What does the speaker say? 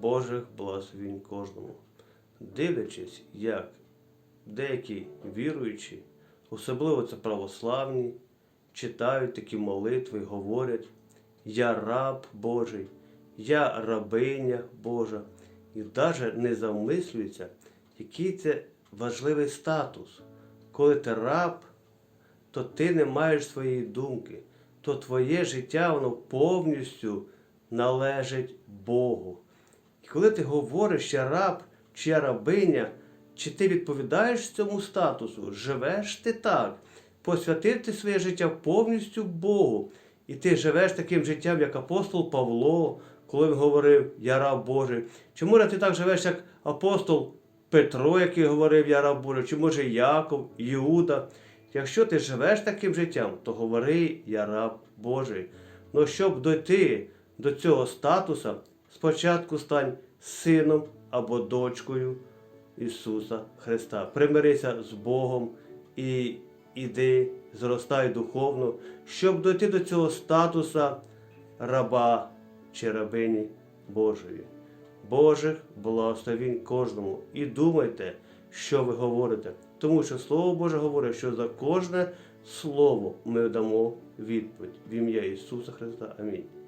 Божих благословінь кожному. Дивлячись, як деякі віруючі, особливо це православні, читають такі молитви, говорять: Я раб Божий, я рабиня Божа, і навіть не замислюються, який це важливий статус. Коли ти раб, то ти не маєш своєї думки, то твоє життя воно повністю належить Богу. Коли ти говориш, я раб чи я рабиня, чи ти відповідаєш цьому статусу, живеш ти так, посвятив ти своє життя повністю Богу. І ти живеш таким життям, як апостол Павло, коли він говорив Я раб Божий. Чи може ти так живеш, як апостол Петро, який говорив Я раб Божий, чи може Яков, Іуда? Якщо ти живеш таким життям, то говори Я раб Божий. Ну щоб дойти до цього статуса, спочатку стань сином або дочкою Ісуса Христа. Примирися з Богом і іди, зростай духовно, щоб дойти до цього статуса раба чи рабині Божої. Божих благословінь кожному. І думайте, що ви говорите. Тому що Слово Боже говорить, що за кожне слово ми дамо відповідь в ім'я Ісуса Христа. Амінь.